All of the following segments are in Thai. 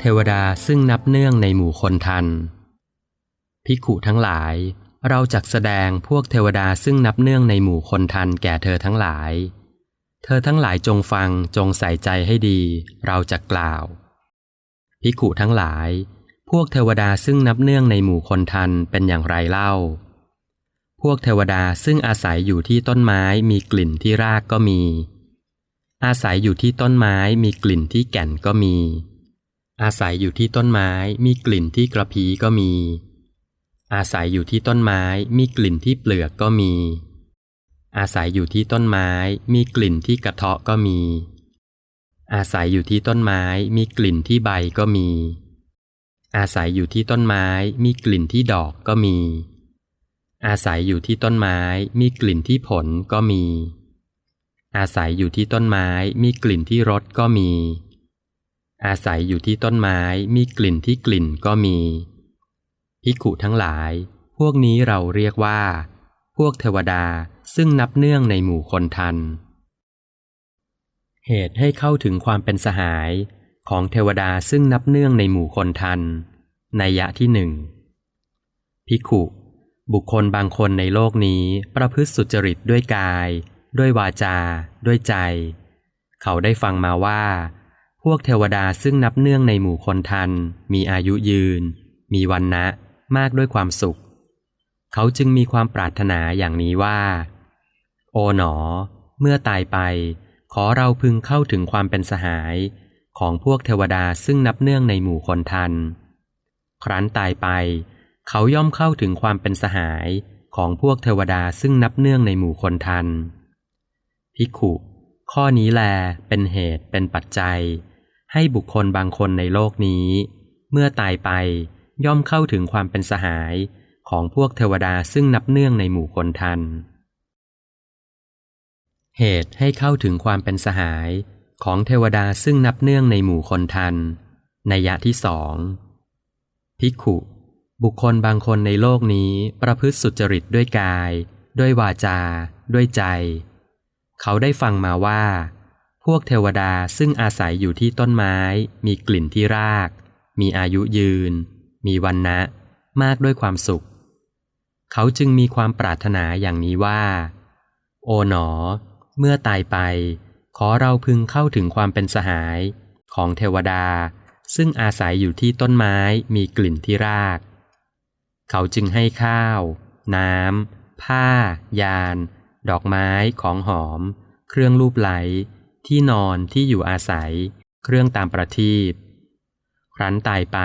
เทวดาซึ่งนับเนื่องในหมู่คนทันภิขุทั้งหลาย เราจักแสดงพวกเทวดาซึ่งนับเนื่องในหมู่คนทันแก่เธอทั้งหลาย เธอทั้งหลายจงฟังจงใส่ใจให้ดี เราจะกล่าวภิขุทั้งหลาย พวกเทวดาซึ่งนับเนื่องในหมู่คนทันเป็นอย่างไรเล่า พวกเทวดาซึ่งอาศัยอยู่ที่ต้นไม้มีกลิ่นที่รากก็มี อาศัยอยู่ที่ต้นไม้มีกลิ่นที่แก่นก็มี อาศัยอยู่ที่ต้นไม้มีกลิ่นที่กระพีก็มี อาศัยอยู่ที่ต้นไม้มีกลิ่นที่เปลือกก็มี อาศัยอยู่ที่ต้นไม้มีกลิ่นที่กระเทาะก็มี อาศัยอยู่ที่ต้นไม้มีกลิ่นที่ใบก็มี อาศัยอยู่ที่ต้นไม้มีกลิ่นที่ดอกก็มี อาศัยอยู่ที่ต้นไม้มีกลิ่นที่ผลก็มี อาศัยอยู่ที่ต้นไม้มีกลิ่นที่รสก็มี อาศัยอยู่ที่ต้นไม้มีกลิ่นที่กลิ่นก็มีภิกขุทั้งหลาย พวกนี้เราเรียกว่า พวกเทวดาซึ่งนับเนื่องในหมู่คนทัน เหตุให้เข้าถึงความเป็นสหายของเทวดาซึ่งนับเนื่องในหมู่คนทันในยะที่หนึ่งภิกขุ บุคคลบางคนในโลกนี้ประพฤติสุจริตด้วยกาย ด้วยวาจา ด้วยใจ เขาได้ฟังมาว่า พวกเทวดาซึ่งนับเนื่องในหมู่คนทัน มีอายุยืน มีวันนะมากด้วยความสุข เขาจึงมีความปรารถนาอย่างนี้ว่า โอ๋หนอ เมื่อตายไป ขอเราพึงเข้าถึงความเป็นสหาย ของพวกเทวดาซึ่งนับเนื่องในหมู่คนทัน ครั้นตายไป เขาย่อมเข้าถึงความเป็นสหายของพวกเทวดาซึ่งนับเนื่องในหมู่คนทันภิกขุ ข้อนี้แลเป็นเหตุเป็นปัจจัย ให้บุคคลบางคนในโลกนี้ เมื่อตายไปย่อมเข้าถึงความเป็นสหายของพวกเทวดาซึ่งนับเนื่องในหมู่คนทัน เหตุให้เข้าถึงความเป็นสหายของเทวดาซึ่งนับเนื่องในหมู่คนทัน ในยะที่สองภิกขุ บุคคลบางคนในโลกนี้ประพฤติสุจริตด้วยกาย ด้วยวาจา ด้วยใจ เขาได้ฟังมาว่า วกเทวดาซึ่งอาศัยอยู่ที่ต้นไม้ มีกลิ่นที่ราก มีอายุยืน มีวันนะมากด้วยความสุข เขาจึงมีความปรารถนาอย่างนี้ว่า โอ๋หนอ เมื่อตายไป ขอเราพึงเข้าถึงความเป็นสหาย ของเทวดา ซึ่งอาศัยอยู่ที่ต้นไม้มีกลิ่นที่ราก เขาจึงให้ข้าว น้ำผ้า ยาน ดอกไม้ของหอม เครื่องลูบไหล ที่นอนที่อยู่อาศัย เครื่องตามประทีปครั้นตายไป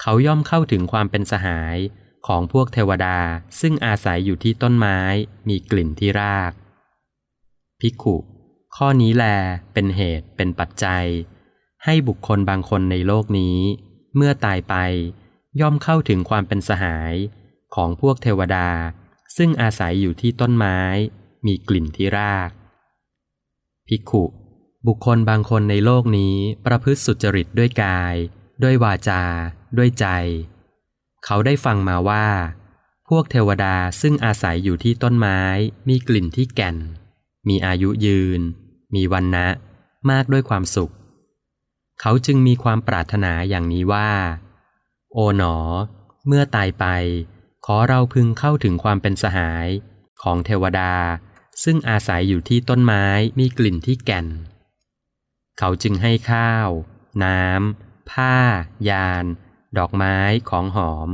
เขาย่อมเข้าถึงความเป็นสหายของพวกเทวดาซึ่งอาศัยอยู่ที่ต้นไม้มีกลิ่นที่รากภิกขุข้อนี้แลเป็นเหตุเป็นปัจจัย ให้บุคคลบางคนในโลกนี้ เมื่อตายไป ย่อมเข้าถึงความเป็นสหายของพวกเทวดา ซึ่งอาศัยอยู่ที่ต้นไม้ มีกลิ่นที่ราก ภิกขุ บุคคลบางคนในโลกนี้ประพฤติสุจริตด้วยกาย ด้วยวาจา ด้วยใจ เขาได้ฟังมาว่า พวกเทวดาซึ่งอาศัยอยู่ที่ต้นไม้ มีกลิ่นที่แก่น มีอายุยืน มีวันนะ มากด้วยความสุข เขาจึงมีความปรารถนาอย่างนี้ว่า โอ๋หนอ เมื่อตายไป ขอเราพึงเข้าถึงความเป็นสหายของเทวดา ซึ่งอาศัยอยู่ที่ต้นไม้มีกลิ่นที่แก่น เขาจึงให้ข้าว น้ำ ผ้า ยาน ดอกไม้ของหอม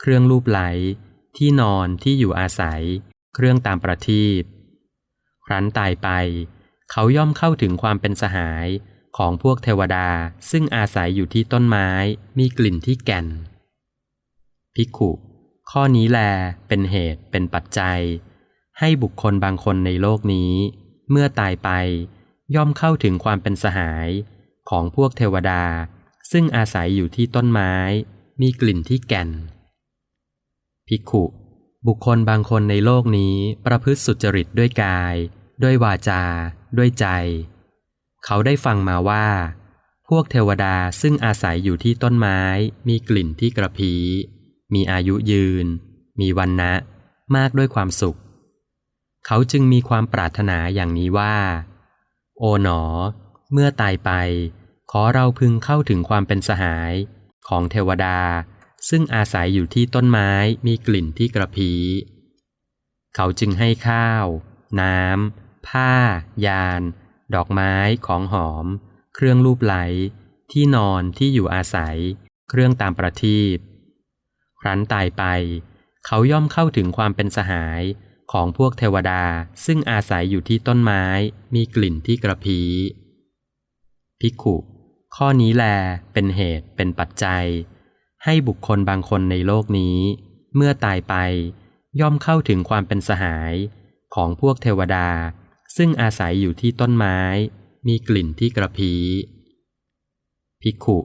เครื่องลูบไหล ที่นอนที่อยู่อาศัย เครื่องตามประทีปครั้นตายไป เขาย่อมเข้าถึงความเป็นสหายของพวกเทวดาซึ่งอาศัยอยู่ที่ต้นไม้มีกลิ่นที่แก่นภิกุข้อนี้แลเป็นเหตุเป็นปัจจัย ให้บุคคลบางคนในโลกนี้ เมื่อตายไป ย่อมเข้าถึงความเป็นสหาย ของพวกเทวดา ซึ่งอาศัยอยู่ที่ต้นไม้ มีกลิ่นที่แก่น ภิกขุ บุคคลบางคนในโลกนี้ประพฤติสุจริตด้วยกาย ด้วยวาจา ด้วยใจ เขาได้ฟังมาว่า พวกเทวดาซึ่งอาศัยอยู่ที่ต้นไม้ มีกลิ่นที่กระพี มีอายุยืน มีวันนะ มากด้วยความสุข เขาจึงมีความปรารถนาอย่างนี้ว่า โอ๋หนอ เมื่อตายไป ขอเราพึงเข้าถึงความเป็นสหาย ของเทวดา ซึ่งอาศัยอยู่ที่ต้นไม้มีกลิ่นที่กระพีเขาจึงให้ข้าว น้ำ ผ้า ยาน ดอกไม้ของหอม เครื่องลูบไหล ที่นอนที่อยู่อาศัย เครื่องตามประทีปครั้นตายไป เขาย่อมเข้าถึงความเป็นสหาย ของพวกเทวดาซึ่งอาศัยอยู่ที่ต้นไม้ มีกลิ่นที่กระพี้ภิกขุข้อนี้แลเป็นเหตุเป็นปัจจัย ให้บุคคลบางคนในโลกนี้ เมื่อตายไป ย่อมเข้าถึงความเป็นสหายของพวกเทวดา ซึ่งอาศัยอยู่ที่ต้นไม้ มีกลิ่นที่กระพี้ภิกขุ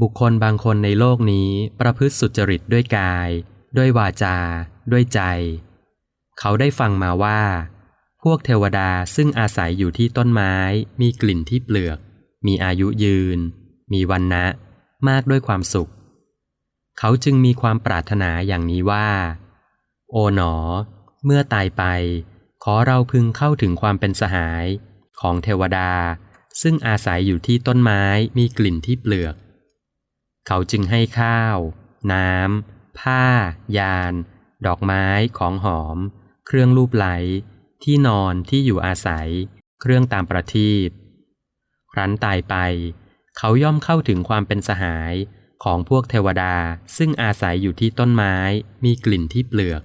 บุคคลบางคนในโลกนี้ประพฤติสุจริตด้วยกาย ด้วยวาจา ด้วยใจ เขาได้ฟังมาว่า พวกเทวดาซึ่งอาศัยอยู่ที่ต้นไม้ มีกลิ่นที่เปลือก มีอายุยืน มีวันนะ มากด้วยความสุข เขาจึงมีความปรารถนาอย่างนี้ว่า โอ๋หนอ เมื่อตายไป ขอเราพึงเข้าถึงความเป็นสหาย ของเทวดา ซึ่งอาศัยอยู่ที่ต้นไม้ มีกลิ่นที่เปลือก เขาจึงให้ข้าว น้ำผ้า ยาน ดอกไม้ของหอม เครื่องลูบไหล ที่นอนที่อยู่อาศัย เครื่องตามประทีปครั้นตายไป เขาย่อมเข้าถึงความเป็นสหายของพวกเทวดาซึ่งอาศัยอยู่ที่ต้นไม้มีกลิ่นที่เปลือก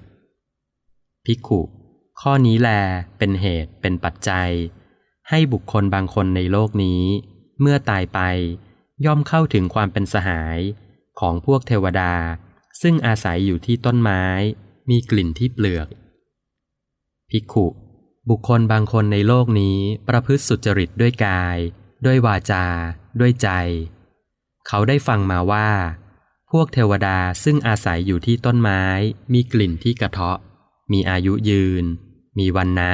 ภิกุ ข้อนี้แลเป็นเหตุเป็นปัจจัย ให้บุคคลบางคนในโลกนี้ เมื่อตายไป ย่อมเข้าถึงความเป็นสหายของพวกเทวดา ซึ่งอาศัยอยู่ที่ต้นไม้ มีกลิ่นที่เปลือก ภิกขุ บุคคลบางคนในโลกนี้ประพฤติสุจริตด้วยกาย ด้วยวาจา ด้วยใจ เขาได้ฟังมาว่า พวกเทวดาซึ่งอาศัยอยู่ที่ต้นไม้ มีกลิ่นที่กระเทาะ มีอายุยืน มีวันนะ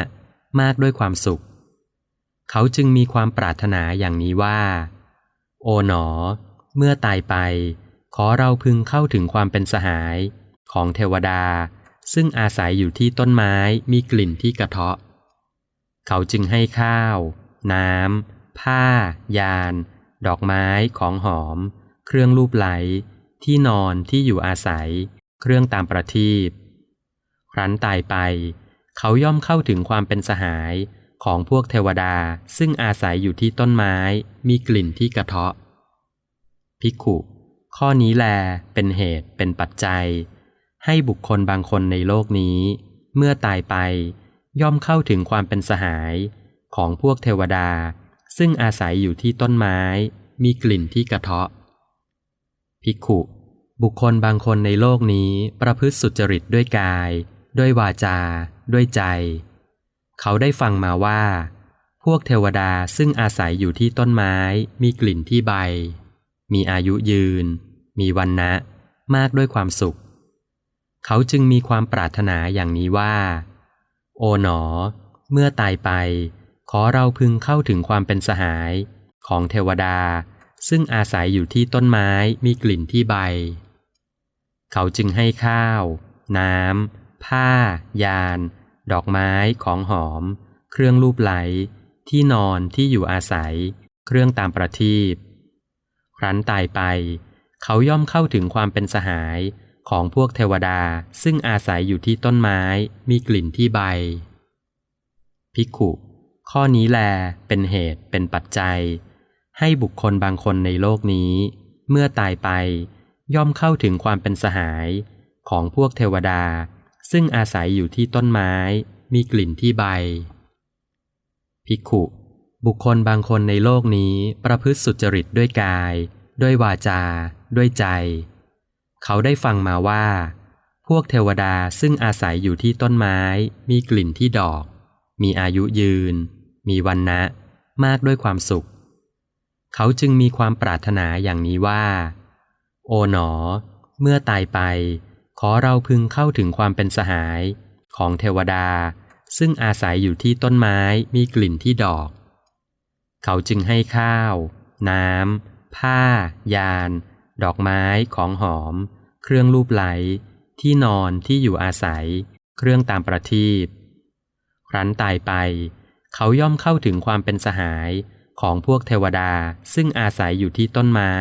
มากด้วยความสุข เขาจึงมีความปรารถนาอย่างนี้ว่า โอ๋หนอ เมื่อตายไป ขอเราพึงเข้าถึงความเป็นสหาย ของเทวดา ซึ่งอาศัยอยู่ที่ต้นไม้มีกลิ่นที่กระเทาะ เขาจึงให้ข้าว น้ำ ผ้า ยาน ดอกไม้ของหอม เครื่องลูบไหล ที่นอนที่อยู่อาศัย เครื่องตามประทีปครั้นตายไป เขาย่อมเข้าถึงความเป็นสหายของพวกเทวดาซึ่งอาศัยอยู่ที่ต้นไม้ มีกลิ่นที่กระเทาะภิกุข้อนี้แลเป็นเหตุเป็นปัจจัย ให้บุคคลบางคนในโลกนี้ เมื่อตายไป ย่อมเข้าถึงความเป็นสหายของพวกเทวดา ซึ่งอาศัยอยู่ที่ต้นไม้ มีกลิ่นที่กระเทาะภิกขุ บุคคลบางคนในโลกนี้ประพฤติสุจริตด้วยกาย ด้วยวาจา ด้วยใจ เขาได้ฟังมาว่า พวกเทวดาซึ่งอาศัยอยู่ที่ต้นไม้ มีกลิ่นที่ใบ มีอายุยืน มีวันนะ มากด้วยความสุข เขาจึงมีความปรารถนาอย่างนี้ว่า โอ๋หนอ เมื่อตายไป ขอเราพึงเข้าถึงความเป็นสหาย ของเทวดา ซึ่งอาศัยอยู่ที่ต้นไม้มีกลิ่นที่ใบ เขาจึงให้ข้าว น้ำ ผ้า ยาน ดอกไม้ของหอม เครื่องลูบไหล ที่นอนที่อยู่อาศัย เครื่องตามประทีปครั้นตายไป เขาย่อมเข้าถึงความเป็นสหาย ของพวกเทวดาซึ่งอาศัยอยู่ที่ต้นไม้มีกลิ่นที่ใบภิกุ ข้อนี้แลเป็นเหตุเป็นปัจจัย ให้บุคคลบางคนในโลกนี้ เมื่อตายไปย่อมเข้าถึงความเป็นสหาย ของพวกเทวดา ซึ่งอาศัยอยู่ที่ต้นไม้ มีกลิ่นที่ใบภิกุ บุคคลบางคนในโลกนี้ประพฤติสุจริตด้วยกาย ด้วยวาจา ด้วยใจ เขาได้ฟังมาว่า พวกเทวดาซึ่งอาศัยอยู่ที่ต้นไม้ มีกลิ่นที่ดอก มีอายุยืน มีวันนะมากด้วยความสุข เขาจึงมีความปรารถนาอย่างนี้ว่า โอ๋หนอ เมื่อตายไป ขอเราพึงเข้าถึงความเป็นสหาย ของเทวดา ซึ่งอาศัยอยู่ที่ต้นไม้มีกลิ่นที่ดอก เขาจึงให้ข้าว น้ำผ้า ยาน ดอกไม้ของหอม เครื่องลูบไหล ที่นอนที่อยู่อาศัย เครื่องตามประทีปครั้นตายไป เขาย่อมเข้าถึงความเป็นสหายของพวกเทวดาซึ่งอาศัยอยู่ที่ต้นไม้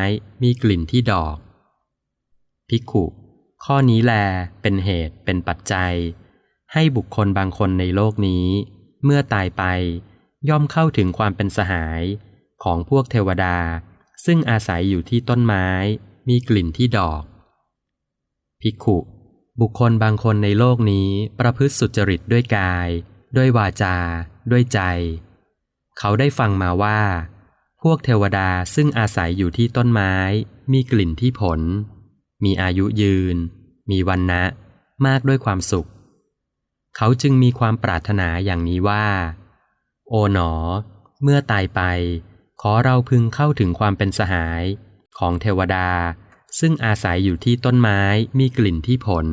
มีกลิ่นที่ดอกภิกุ ข้อนี้แลเป็นเหตุเป็นปัจจัย ให้บุคคลบางคนในโลกนี้ เมื่อตายไป ย่อมเข้าถึงความเป็นสหายของพวกเทวดา ซึ่งอาศัยอยู่ที่ต้นไม้ มีกลิ่นที่ดอก ภิกขุ บุคคลบางคนในโลกนี้ประพฤติสุจริตด้วยกาย ด้วยวาจา ด้วยใจ เขาได้ฟังมาว่า พวกเทวดาซึ่งอาศัยอยู่ที่ต้นไม้ มีกลิ่นที่ผล มีอายุยืน มีวันนะ มากด้วยความสุข เขาจึงมีความปรารถนาอย่างนี้ว่า โอ๋หนอ เมื่อตายไป ขอเราพึงเข้าถึงความเป็นสหายของเทวดา ซึ่งอาศัยอยู่ที่ต้นไม้มีกลิ่นที่ผล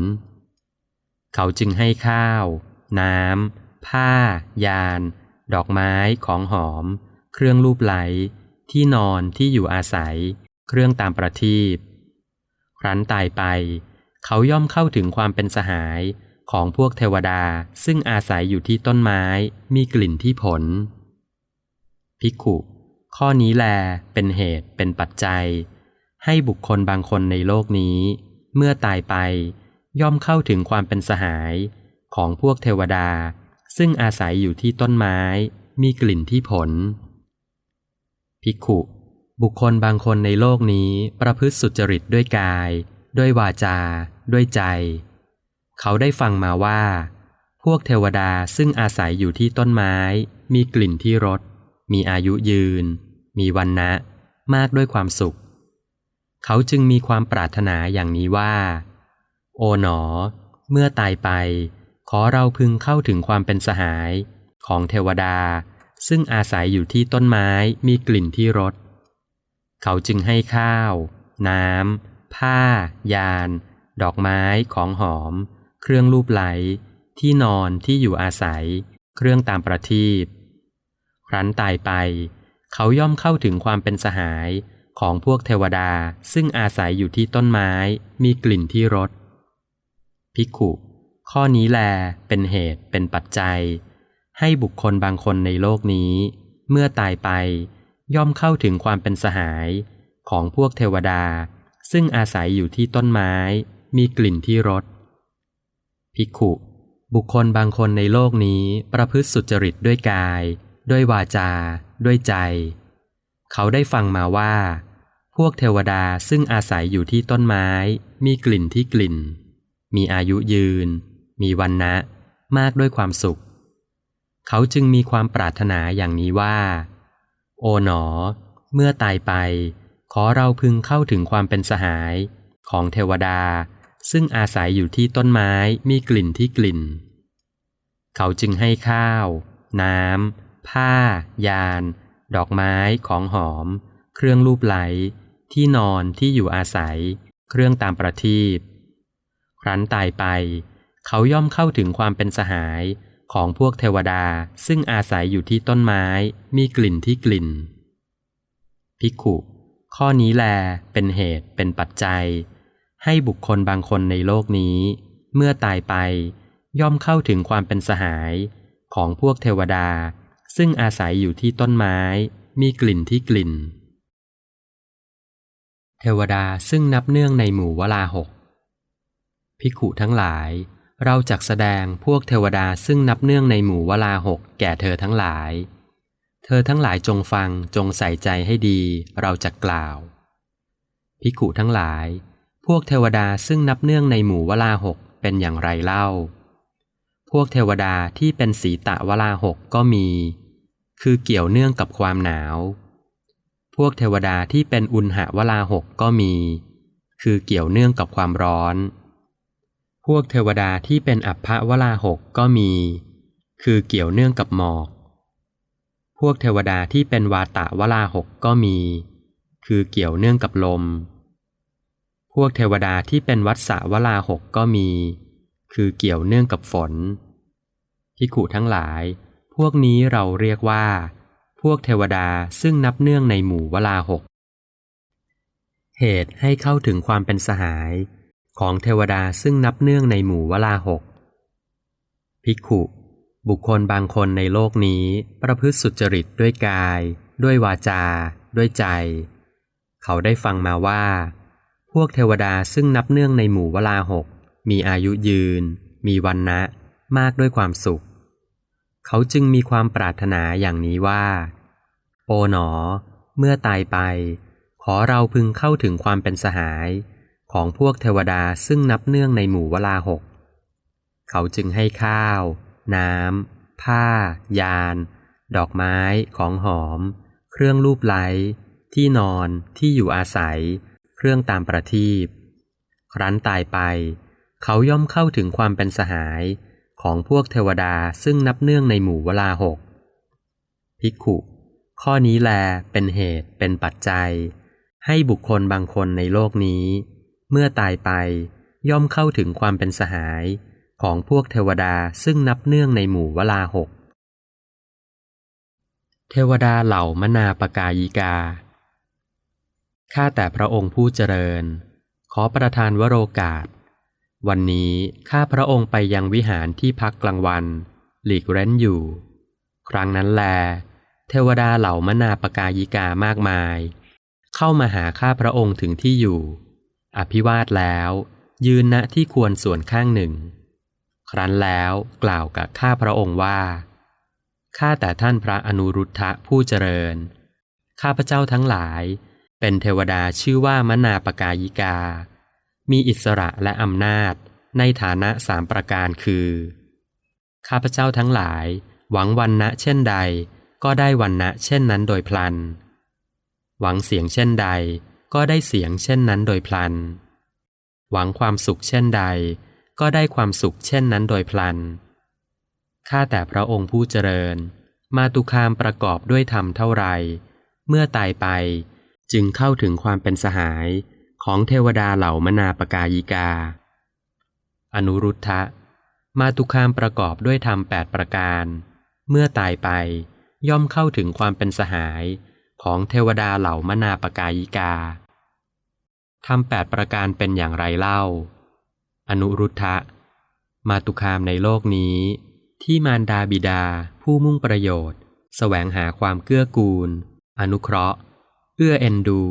เขาจึงให้ข้าว น้ำ ผ้า ยาน ดอกไม้ ของหอม เครื่องลูบไหล ที่นอนที่อยู่อาศัย เครื่องตามประทีปครั้นตายไป เขาย่อมเข้าถึงความเป็นสหายของพวกเทวดาซึ่งอาศัยอยู่ที่ต้นไม้มีกลิ่นที่ผลภิก ข้อนี้แลเป็นเหตุเป็นปัจจัย ให้บุคคลบางคนในโลกนี้ เมื่อตายไป ย่อมเข้าถึงความเป็นสหายของพวกเทวดา ซึ่งอาศัยอยู่ที่ต้นไม้ มีกลิ่นที่ผล ภิกขุ บุคคลบางคนในโลกนี้ประพฤติสุจริตด้วยกาย ด้วยวาจา ด้วยใจ เขาได้ฟังมาว่า พวกเทวดาซึ่งอาศัยอยู่ที่ต้นไม้ มีกลิ่นที่รสมีอายุยืน มีวันนะ มากด้วยความสุข เขาจึงมีความปรารถนาอย่างนี้ว่า โอ๋หนอ เมื่อตายไป ขอเราพึงเข้าถึงความเป็นสหาย ของเทวดา ซึ่งอาศัยอยู่ที่ต้นไม้มีกลิ่นที่รสเขาจึงให้ข้าว น้ำ ผ้า ยาน ดอกไม้ของหอม เครื่องลูบไหล ที่นอนที่อยู่อาศัย เครื่องตามประทีปครั้นตายไป เขาย่อมเข้าถึงความเป็นสหายของพวกเทวดาซึ่งอาศัยอยู่ที่ต้นไม้ มีกลิ่นที่รสภิกุ ข้อนี้แลเป็นเหตุเป็นปัจจัย ให้บุคคลบางคนในโลกนี้ เมื่อตายไป ย่อมเข้าถึงความเป็นสหายของพวกเทวดา ซึ่งอาศัยอยู่ที่ต้นไม้ มีกลิ่นที่รสภิกุ บุคคลบางคนในโลกนี้ประพฤติสุจริตด้วยกาย ด้วยวาจา ด้วยใจ เขาได้ฟังมาว่า พวกเทวดาซึ่งอาศัยอยู่ที่ต้นไม้ มีกลิ่นที่กลิ่น มีอายุยืน มีวันนะมากด้วยความสุข เขาจึงมีความปรารถนาอย่างนี้ว่า โอ๋หนอ เมื่อตายไป ขอเราพึงเข้าถึงความเป็นสหาย ของเทวดา ซึ่งอาศัยอยู่ที่ต้นไม้มีกลิ่นที่กลิ่น เขาจึงให้ข้าว น้ำ ผ้า ยาน ดอกไม้ ของหอม เครื่องลูบไหล ที่นอนที่อยู่อาศัย เครื่องตามประทีปครั้นตายไป เขาย่อมเข้าถึงความเป็นสหายของพวกเทวดาซึ่งอาศัยอยู่ที่ต้นไม้ มีกลิ่นที่กลิ่นภิกุข้อนี้แลเป็นเหตุเป็นปัจจัย ให้บุคคลบางคนในโลกนี้ เมื่อตายไป ย่อมเข้าถึงความเป็นสหายของพวกเทวดา ซึ่งอาศัยอยู่ที่ต้นไม้ มีกลิ่นที่กลิ่น เทวดาซึ่งนับเนื่องในหมู่วลาหกภิกขุทั้งหลาย เราจักแสดงพวกเทวดาซึ่งนับเนื่องในหมู่วลาหกแก่เธอทั้งหลาย เธอทั้งหลายจงฟังจงใส่ใจให้ดี เราจะกล่าวภิกขุทั้งหลาย พวกเทวดาซึ่งนับเนื่องในหมู่วลาหกเป็นอย่างไรเล่า พวกเทวดาที่เป็นสีตะวลาหกก็มี คือเกี่ยวเนื่องกับความหนาว พวกเทวดาที่เป็นอุณหวลาหกก็มี คือเกี่ยวเนื่องกับความร้อน พวกเทวดาที่เป็นอัปภวลาหกก็มี คือเกี่ยวเนื่องกับหมอก พวกเทวดาที่เป็นวาตะวลาหกก็มี คือเกี่ยวเนื่องกับลม พวกเทวดาที่เป็นวัฏสวลาหกก็มี คือเกี่ยวเนื่องกับฝนพิขุทั้งหลาย พวกนี้เราเรียกว่า พวกเทวดาซึ่งนับเนื่องในหมู่วลาหก เหตุให้เข้าถึงความเป็นสหาย ของเทวดาซึ่งนับเนื่องในหมู่วลาหกภิกขุบุคคลบางคนในโลกนี้ประพฤติสุจริตด้วยกาย ด้วยวาจา ด้วยใจ เขาได้ฟังมาว่า พวกเทวดาซึ่งนับเนื่องในหมู่วลาหก มีอายุยืน มีวันนะมากด้วยความสุข เขาจึงมีความปรารถนาอย่างนี้ว่า โอ๋หนอ เมื่อตายไป ขอเราพึงเข้าถึงความเป็นสหาย ของพวกเทวดาซึ่งนับเนื่องในหมู่วลาหก เขาจึงให้ข้าว น้ำผ้า ยาน ดอกไม้ ของหอม เครื่องรูปไล้ ที่นอน ที่อยู่อาศัย เครื่องตามประทีปครั้นตายไป เขาย่อมเข้าถึงความเป็นสหายของพวกเทวดาซึ่งนับเนื่องในหมู่วลาหกภิกขุ ข้อนี้แลเป็นเหตุเป็นปัจจัย ให้บุคคลบางคนในโลกนี้ เมื่อตายไปย่อมเข้าถึงความเป็นสหายของพวกเทวดาซึ่งนับเนื่องในหมู่วลาหก เทวดาเหล่ามนาปกายิกา ข้าแต่พระองค์ผู้เจริญ ขอประทานวโรกาส วันนี้ข้าพระองค์ไปยังวิหารที่พักกลางวัน หลีกเร้นอยู่ ครั้งนั้นแล เทวดาเหล่ามนาปกายิกามากมาย เข้ามาหาข้าพระองค์ถึงที่อยู่ อภิวาทแล้ว ยืนณที่ควรส่วนข้างหนึ่ง ครั้นแล้วกล่าวกับข้าพระองค์ว่าข้าแต่ท่านพระอนุรุทธะผู้เจริญ ข้าพระเจ้าทั้งหลาย เป็นเทวดาชื่อว่ามนาปกายิกา มีอิสระและอำนาจ ในฐานะสามประการคือ ข้าพเจ้าทั้งหลาย หวังวันนะเช่นใด ก็ได้วันนะเช่นนั้นโดยพลัน หวังเสียงเช่นใด ก็ได้เสียงเช่นนั้นโดยพลัน หวังความสุขเช่นใด ก็ได้ความสุขเช่นนั้นโดยพลันข้าแต่พระองค์ผู้เจริญ มาตุคามประกอบด้วยธรรมเท่าไร เมื่อตายไปจึงเข้าถึงความเป็นสหาย ของเทวดาเหล่ามนาปกายิกา อนุรุทธะ มาตุคามประกอบด้วยธรรมแปดประการ เมื่อตายไปย่อมเข้าถึงความเป็นสหายของเทวดาเหล่ามนาปกายิกาธรรมแปดประการเป็นอย่างไรเล่า อนุรุทธะ มาตุคามในโลกนี้ ที่มารดาบิดาผู้มุ่งประโยชน์แสวงหาความเกื้อกูล อนุเคราะห์ เอื้อเอ็นดู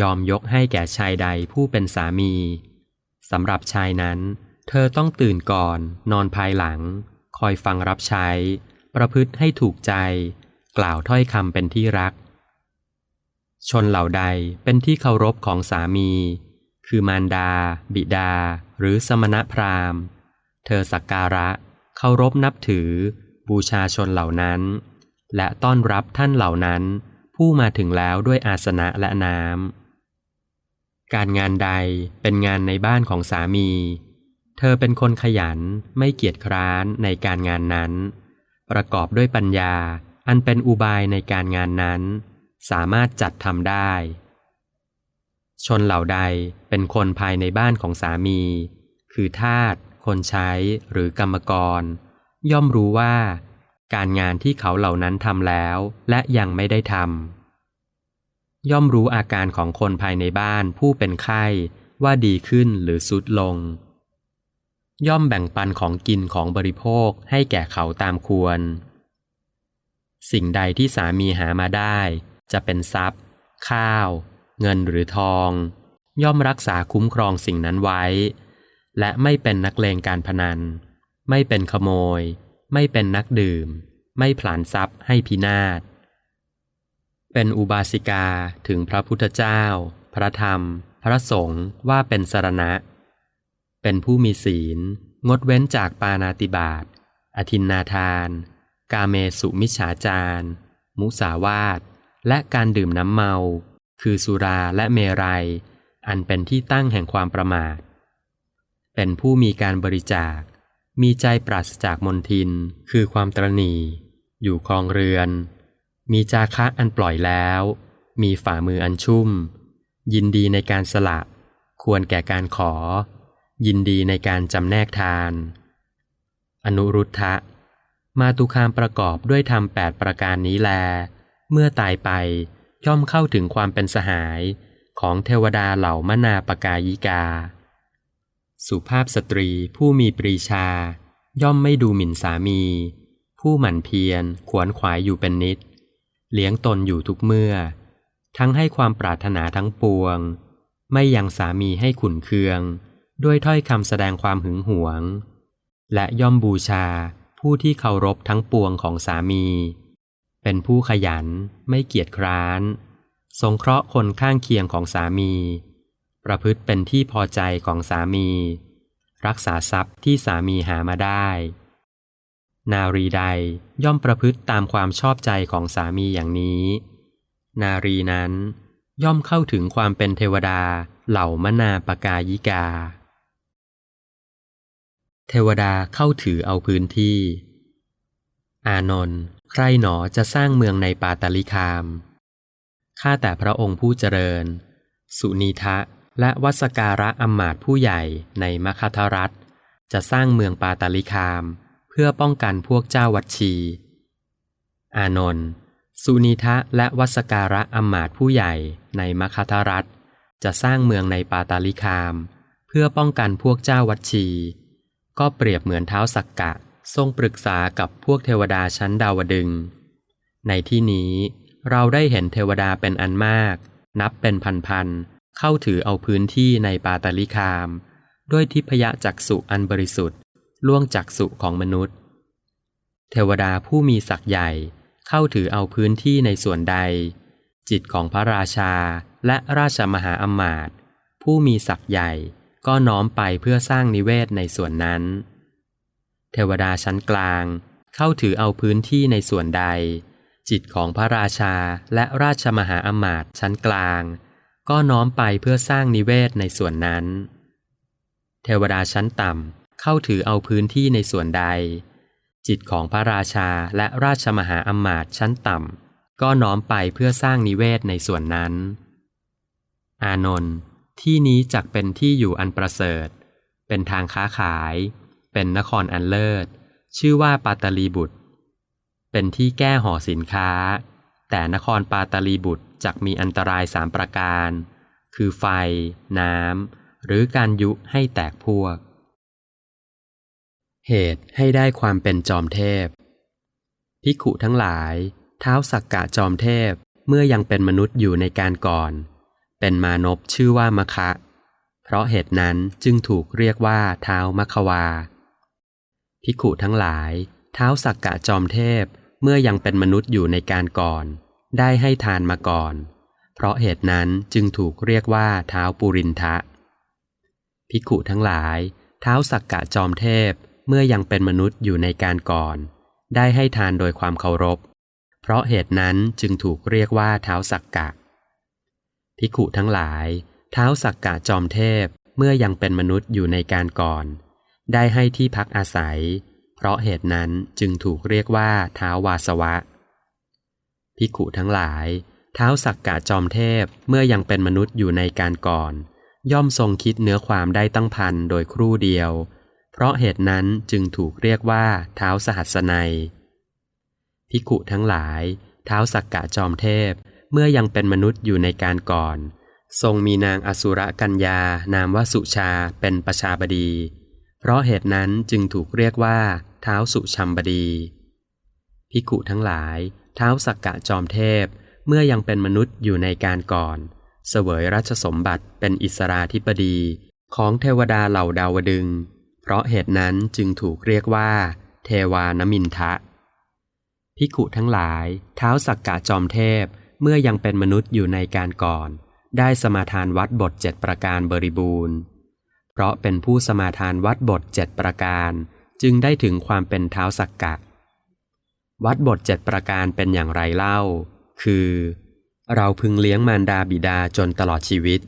ยอมยกให้แก่ชายใดผู้เป็นสามีสำหรับชายนั้น เธอต้องตื่นก่อน นอนภายหลัง คอยฟังรับใช้ ประพฤติให้ถูกใจ กล่าวถ้อยคำเป็นที่รัก ชนเหล่าใดเป็นที่เคารพของสามี คือมารดา บิดา หรือสมณพราหมณ์ เธอสักการะ เคารพนับถือ บูชาชนเหล่านั้น และต้อนรับท่านเหล่านั้น ผู้มาถึงแล้วด้วยอาสนะและน้ำ การงานใดเป็นงานในบ้านของสามี เธอเป็นคนขยันไม่เกียจคร้านในการงานนั้น ประกอบด้วยปัญญาอันเป็นอุบายในการงานนั้น สามารถจัดทำได้ ชนเหล่าใดเป็นคนภายในบ้านของสามี คือทาสคนใช้หรือกรรมกร ย่อมรู้ว่า การงานที่เขาเหล่านั้นทำแล้วและยังไม่ได้ทำ ย่อมรู้อาการของคนภายในบ้านผู้เป็นไข้ว่าดีขึ้นหรือสุดลง ย่อมแบ่งปันของกินของบริโภคให้แก่เขาตามควร สิ่งใดที่สามีหามาได้ จะเป็นทรัพย์ ข้าว เงินหรือทอง ย่อมรักษาคุ้มครองสิ่งนั้นไว้ และไม่เป็นนักเลงการพนัน ไม่เป็นขโมย ไม่เป็นนักดื่ม ไม่ผลานทรัพย์ให้พินาศ เป็นอุบาสิกาถึงพระพุทธเจ้า พระธรรม พระสงฆ์ว่าเป็นสรณะ เป็นผู้มีศีล งดเว้นจากปานาติบาตอธินนาทาน กาเมสุมิฉาจาร มุสาวาทและการดื่มน้ำเมา คือสุราและเมรัย อันเป็นที่ตั้งแห่งความประมาท เป็นผู้มีการบริจาค มีใจปราศจากมนทิน คือความตรณี อยู่คลองเรือน มีจาคะอันปล่อยแล้ว มีฝ่ามืออันชุ่ม ยินดีในการสละ ควรแก่การขอ ยินดีในการจำแนกทาน อนุรุทธะ มาตุคามประกอบด้วยธรรมแปดประการนี้แล เมื่อตายไปย่อมเข้าถึงความเป็นสหายของเทวดาเหล่ามนาปกายิกา สุภาพสตรีผู้มีปรีชา ย่อมไม่ดูหมิ่นสามี ผู้หมั่นเพียรขวนขวายอยู่เป็นนิด เลี้ยงตนอยู่ทุกเมื่อ ทั้งให้ความปรารถนาทั้งปวง ไม่ยังสามีให้ขุนเคือง ด้วยถ้อยคำแสดงความหึงหวง และย่อมบูชาผู้ที่เคารพทั้งปวงของสามี เป็นผู้ขยันไม่เกียจคร้าน สงเคราะห์คนข้างเคียงของสามี ประพฤติเป็นที่พอใจของสามี รักษาทรัพย์ที่สามีหามาได้ นารีใดย่อมประพฤติตามความชอบใจของสามีอย่างนี้ นารีนั้นย่อมเข้าถึงความเป็นเทวดาเหล่ามนาปกายิกา เทวดาเข้าถือเอาพื้นที่ อานนท์ใครหนอจะสร้างเมืองในปาตาลิคาม ข้าแต่พระองค์ผู้เจริญ สุนีทะและวัสการะอำมาตผู้ใหญ่ในมคธรัฐ จะสร้างเมืองปาตาลิคาม เพื่อป้องกันพวกเจ้าวัดชี อานนท์สุนีทะและวัสการะอำมาตผู้ใหญ่ในมคธรัฐ จะสร้างเมืองในปาตาลิคาม เพื่อป้องกันพวกเจ้าวัดชี ก็เปรียบเหมือนเท้าสักกะ ทรงปรึกษากับพวกเทวดาชั้นดาวดึง ในที่นี้เราได้เห็นเทวดาเป็นอันมาก นับเป็นพันๆเข้าถือเอาพื้นที่ในปาตาลิคาม ด้วยทิพยจักษุอันบริสุทธิ์ ล่วงจักษุของมนุษย์ เทวดาผู้มีศักย์ใหญ่เข้าถือเอาพื้นที่ในส่วนใด จิตของพระราชาและราชมหาอมาตย์ผู้มีศักย์ใหญ่ก็น้อมไปเพื่อสร้างนิเวศในส่วนนั้น เทวดาชั้นกลางเข้าถือเอาพื้นที่ในส่วนใด จิตของพระราชาและราชมหาอมาตย์ชั้นกลาง ก็น้อมไปเพื่อสร้างนิเวศในส่วนนั้น เทวดาชั้นต่ำ เข้าถือเอาพื้นที่ในส่วนใด จิตของพระราชาและราชมหาอำมาตย์ชั้นต่ำ ก็น้อมไปเพื่อสร้างนิเวศในส่วนนั้น อานนท์ที่นี้จักเป็นที่อยู่อันประเสริฐ เป็นทางค้าขาย เป็นนครอันเลิศ ชื่อว่าปาตาลีบุตร เป็นที่แก้ห่อสินค้า แต่นครปาตาลีบุตรจักมีอันตรายสามประการ คือไฟ น้ำหรือการยุให้แตกพวก เหตุให้ได้ความเป็นจอมเทพ พิขุทั้งหลาย เท้าสักกะจอมเทพเมื่อยังเป็นมนุษย์อยู่ในการก่อน เป็นมานพชื่อว่ามคะ เพราะเหตุนั้นจึงถูกเรียกว่าเท้ามัควา พิขุทั้งหลาย เท้าสักกะจอมเทพเมื่อยังเป็นมนุษย์อยู่ในการก่อน ได้ให้ทานมาก่อน เพราะเหตุนั้นจึงถูกเรียกว่าเท้าปุรินทะ พิขุทั้งหลาย เท้าสักกะจอมเทพ เมื่อยังเป็นมนุษย์อยู่ในการก่อน ได้ให้ทานโดยความเคารพ เพราะเหตุนั้นจึงถูกเรียกว่าเท้าสักกะพิขุทั้งหลาย เท้าสักกะจอมเทพเมื่อยังเป็นมนุษย์อยู่ในการก่อน ได้ให้ที่พักอาศัย เพราะเหตุนั้นจึงถูกเรียกว่าเท้าวาสวะพิขุทั้งหลาย เท้าสักกะจอมเทพเมื่อยังเป็นมนุษย์อยู่ในการก่อน ย่อมทรงคิดเนื้อความได้ตั้งพันโดยครู่เดียว เพราะเหตุนั้นจึงถูกเรียกว่าเท้าสหัสนัยพิขุทั้งหลายเท้าสักกะจอมเทพเมื่อยังเป็นมนุษย์อยู่ในการก่อน ทรงมีนางอสุรกัญญานามว่าสุชาเป็นประชาบดี เพราะเหตุนั้นจึงถูกเรียกว่า เท้าสุชัมบดีพิขุทั้งหลาย เท้าสักกะจอมเทพเมื่อยังเป็นมนุษย์อยู่ในการก่อน เสวยราชสมบัติเป็นอิสราธิปดี ของเทวดาเหล่าดาวดึง เพราะเหตุนั้นจึงถูกเรียกว่า เทวานมินทะ พิขุทั้งหลาย เท้าสักกะจอมเทพเมื่อยังเป็นมนุษย์อยู่ในการก่อน ได้สมาทานวัดบทเจ็ดประการบริบูรณ์ เพราะเป็นผู้สมาทานวัดบทเจ็ดประการจึงได้ถึงความเป็นเท้าสักกะ วัดบทเจ็ดประการเป็นอย่างไรเล่า คือ เราพึงเลี้ยงมารดาบิดาจนตลอดชีวิต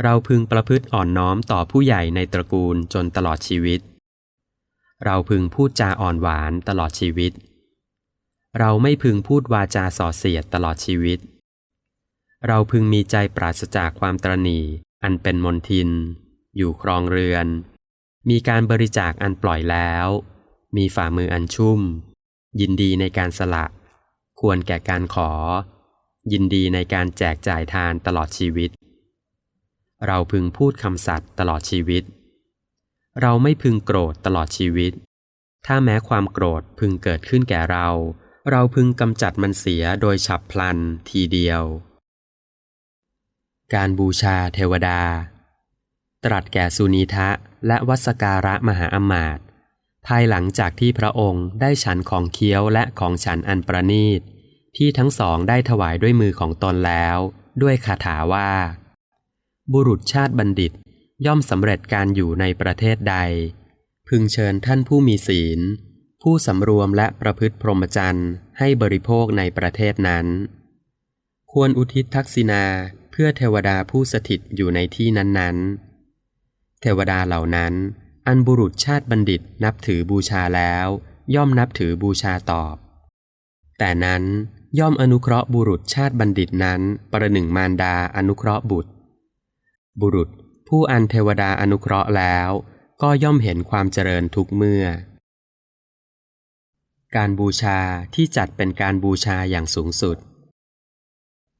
เราพึงประพฤติอ่อนน้อมต่อผู้ใหญ่ในตระกูลจนตลอดชีวิต เราพึงพูดจาอ่อนหวานตลอดชีวิต เราไม่พึงพูดวาจาส่อเสียดตลอดชีวิต เราพึงมีใจปราศจากความตรณีอันเป็นมนทิน อยู่ครองเรือน มีการบริจาคอันปล่อยแล้ว มีฝ่ามืออันชุ่ม ยินดีในการสละ ควรแก่การขอ ยินดีในการแจกจ่ายทานตลอดชีวิต เราพึงพูดคำสัตย์ตลอดชีวิต เราไม่พึงโกรธตลอดชีวิต ถ้าแม้ความโกรธพึงเกิดขึ้นแก่เรา เราพึงกำจัดมันเสียโดยฉับพลันทีเดียว การบูชาเทวดา ตรัสแก่สุนีทะและวัสการะมหาอมาตย์ภายหลังจากที่พระองค์ได้ฉันของเคี้ยวและของฉันอันประณีต ที่ทั้งสองได้ถวายด้วยมือของตนแล้ว ด้วยคาถาว่า บุรุษชาติบัณฑิตย่อมสำเร็จการอยู่ในประเทศใด พึงเชิญท่านผู้มีศีล ผู้สำรวมและประพฤติพรหมจรรย์ให้บริโภคในประเทศนั้น ควรอุทิศทักษิณาเพื่อเทวดาผู้สถิตอยู่ในที่นั้นๆ เทวดาเหล่านั้น อันบุรุษชาติบัณฑิตนับถือบูชาแล้ว ย่อมนับถือบูชาตอบ แต่นั้นย่อมอนุเคราะห์บุรุษชาติบัณฑิตนั้น ประหนึ่งมารดาอนุเคราะห์บุตร บุรุษผู้อันเทวดาอนุเคราะห์แล้ว ก็ย่อมเห็นความเจริญทุกเมื่อ การบูชาที่จัดเป็นการบูชาอย่างสูงสุด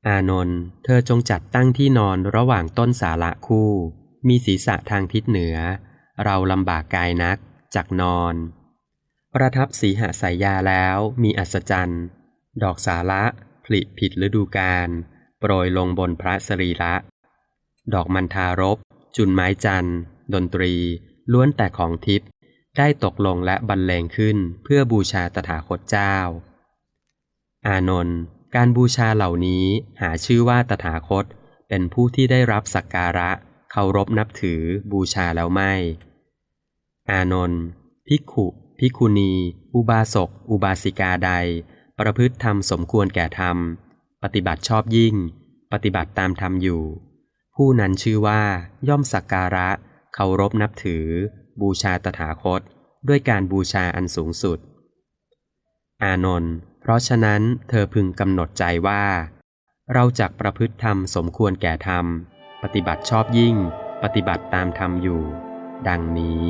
อานนท์เธอจงจัดตั้งที่นอนระหว่างต้นสาละคู่ มีศีรษะทางทิศเหนือ เราลำบากกายนักจักนอน ประทับสีหาสายยาแล้วมีอัศจรรย์ ดอกสาละผลิผิดฤดูกาลโปรยลงบนพระสรีระ ดอกมันทารบ จุนไม้จันทร์ดนตรี ล้วนแต่ของทิพย์ได้ตกลงและบรรเลงขึ้นเพื่อบูชาตถาคตเจ้า อานนท์การบูชาเหล่านี้หาชื่อว่าตถาคต เป็นผู้ที่ได้รับสักการะเคารพนับถือบูชาแล้วไม่ อานนท์ภิกขุภิกขุณี อุบาสก อุบาสิกาใด ประพฤติธรรมสมควรแก่ธรรม ปฏิบัติชอบยิ่ง ปฏิบัติตามธรรมอยู่ ผู้นั้นชื่อว่าย่อมสักการะเคารพนับถือ บูชาตถาคต ด้วยการบูชาอันสูงสุด อานนท์เพราะฉะนั้นเธอพึงกำหนดใจว่า เราจักประพฤติธรรมสมควรแก่ธรรม ปฏิบัติชอบยิ่ง ปฏิบัติตามธรรมอยู่ ดังนี้